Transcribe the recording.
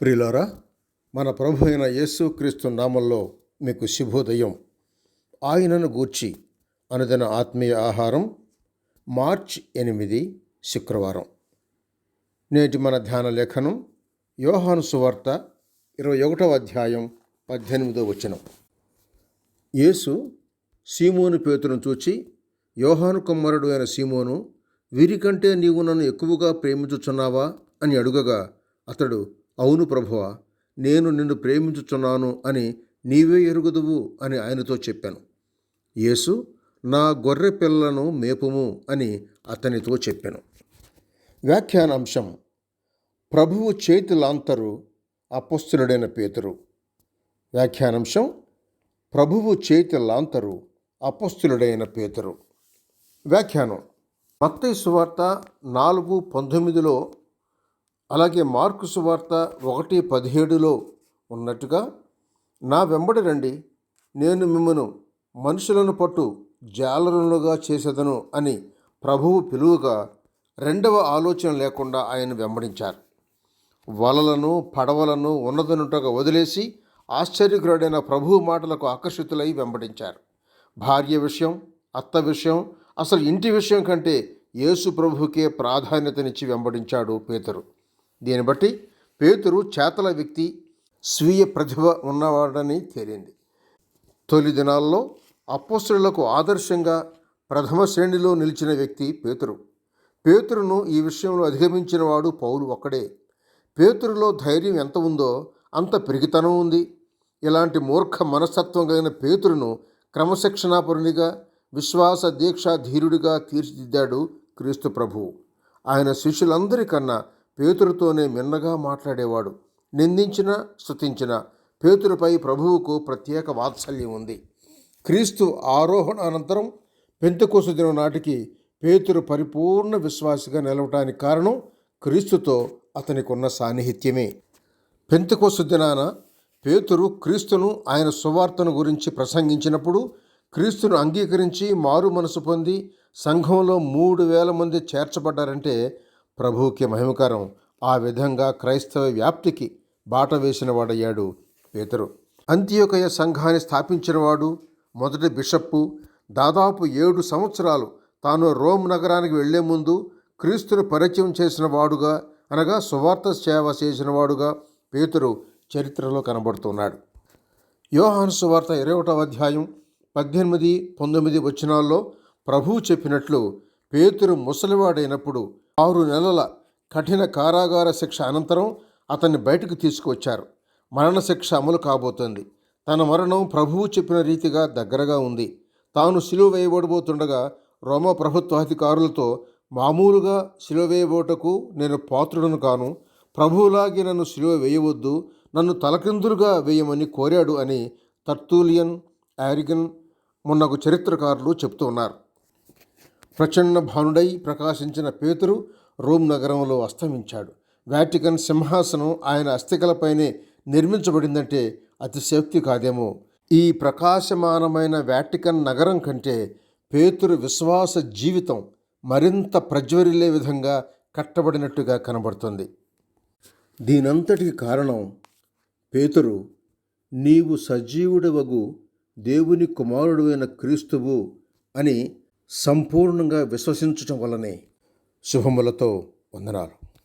ప్రియులారా మన ప్రభు అయిన యేసుక్రీస్తు నామంలో మీకు శుభోదయం. ఆయనను గూర్చి అనుదిన ఆత్మీయ ఆహారం మార్చ్ ఎనిమిది శుక్రవారం. నేటి మన ధ్యాన లేఖనం యోహాను సువార్త ఇరవై ఒకటవ అధ్యాయం పద్దెనిమిదో వచనం. యేసు సీమోను పేతును చూచి యోహాను కుమ్మరుడు అయిన సీమోను వీరికంటే నీవు నన్ను ఎక్కువగా ప్రేమించుచున్నావా? అని అడుగగా అతడు అవును ప్రభువ నేను నిన్ను ప్రేమించుచున్నాను అని నీవే ఎరుగుదువు అని ఆయనతో చెప్పాను. యేసు నా గొర్రె పిల్లలను మేపుము అని అతనితో చెప్పాను. వ్యాఖ్యానాంశం ప్రభువు చేతులాంతరు అపస్తునుడైన పేతురు. వ్యాఖ్యానాంశం ప్రభువు చేతి లాంతరు అపస్తులుడైన పేతురు. వ్యాఖ్యానం మత్తయి సువార్త నాలుగు పంతొమ్మిదిలో అలాగే మార్కు సువార్త ఒకటి పదిహేడులో ఉన్నట్టుగా నా వెంబడి రండి నేను మిమ్మను మనుషులను పట్టు జాలరులుగా చేసేదను అని ప్రభువు పిలువగా రెండవ ఆలోచన లేకుండా ఆయన వెంబడించారు. వలలను పడవలను ఉన్నదనుటగా వదిలేసి ఆశ్చర్యకుడైన ప్రభువు మాటలకు ఆకర్షితులై వెంబడించారు. భార్య విషయం అత్త విషయం అసలు ఇంటి విషయం కంటే యేసు ప్రభుకే ప్రాధాన్యతనిచ్చి వెంబడించాడు పేతురు. దీన్ని బట్టి పేతురు చేతల వ్యక్తి స్వీయ ప్రతిభ ఉన్నవాడని తేలింది. తొలి దినాల్లో అపోస్తులకు ఆదర్శంగా ప్రథమ శ్రేణిలో నిలిచిన వ్యక్తి పేతురు. పేతురును ఈ విషయంలో అధిగమించిన వాడు పౌలు ఒక్కడే. పేతురులో ధైర్యం ఎంత ఉందో అంత పెరిగితనం ఉంది. ఇలాంటి మూర్ఖ మనస్తత్వం కలిగిన పేతురును క్రమశిక్షణాపరునిగా విశ్వాస దీక్షా ధీరుడిగా తీర్చిదిద్దాడు క్రీస్తు ప్రభువు ఆయన శిష్యులందరికన్నా పేతురుతోనే మిన్నగా మాట్లాడేవాడు. నిందించిన స్థుతించిన పేతురుపై ప్రభువుకు ప్రత్యేక వాత్సల్యం ఉంది. క్రీస్తు ఆరోహణ అనంతరం పెంతకోసు దినం నాటికి పేతురు పరిపూర్ణ విశ్వాసిగా నిలవటానికి కారణం క్రీస్తుతో అతనికి ఉన్న సాన్నిహిత్యమే. పెంతకోసు దినాన పేతురు క్రీస్తును ఆయన సువార్తను గురించి ప్రసంగించినప్పుడు క్రీస్తును అంగీకరించి మారు మనసు పొంది సంఘంలో మూడు వేల మంది చేర్చబడ్డారంటే ప్రభువుకి మహిమకరం. ఆ విధంగా క్రైస్తవ వ్యాప్తికి బాట వేసినవాడయ్యాడు పేతరు. అంత్యోకయ సంఘాన్ని స్థాపించినవాడు మొదటి బిషప్పు. దాదాపు ఏడు సంవత్సరాలు తాను రోమ్ నగరానికి వెళ్ళే ముందు క్రీస్తును పరిచయం చేసిన వాడుగా అనగా సువార్త సేవ చేసినవాడుగా పేతురు చరిత్రలో కనబడుతున్నాడు. యోహాను సువార్త ఇరవై ఒకటవ అధ్యాయం పద్దెనిమిది పంతొమ్మిది వచనాల్లో ప్రభువు చెప్పినట్లు పేతురు ముసలివాడైనప్పుడు ఆరు నెలల కఠిన కారాగార శిక్ష అనంతరం అతన్ని బయటకు తీసుకువచ్చారు. మరణశిక్ష అమలు కాబోతోంది. తన మరణం ప్రభువు చెప్పిన రీతిగా దగ్గరగా ఉంది. తాను సిలువ వేయబడబోతుండగా రోమ ప్రభుత్వాధికారులతో మామూలుగా సిలువ వేయబోటకు నేను పాత్రుడను కాను. ప్రభువులాగి నన్ను సిలువ వేయవద్దు నన్ను తలకిందులుగా వేయమని కోరాడు అని తర్తూలియన్ యారిగన్ మొన్నకు చరిత్రకారులు చెప్తున్నారు ప్రచండ భానుడై ప్రకాశించిన పేతురు రోమ్ నగరంలో అస్తమించాడు. వాటికన్ సింహాసనం ఆయన అస్థికలపైనే నిర్మించబడిందంటే అతిశక్తి కాదేమో. ఈ ప్రకాశమానమైన వాటికన్ నగరం కంటే పేతురు విశ్వాస జీవితం మరింత ప్రజ్వరిల్లే విధంగా కట్టబడినట్టుగా కనబడుతుంది. దీనంతటికి కారణం పేతురు నీవు సజీవుడవగు దేవుని కుమారుడువైన క్రీస్తువు అని సంపూర్ణంగా విశ్వసించటం వల్లనే శుభములతో వందనాలు.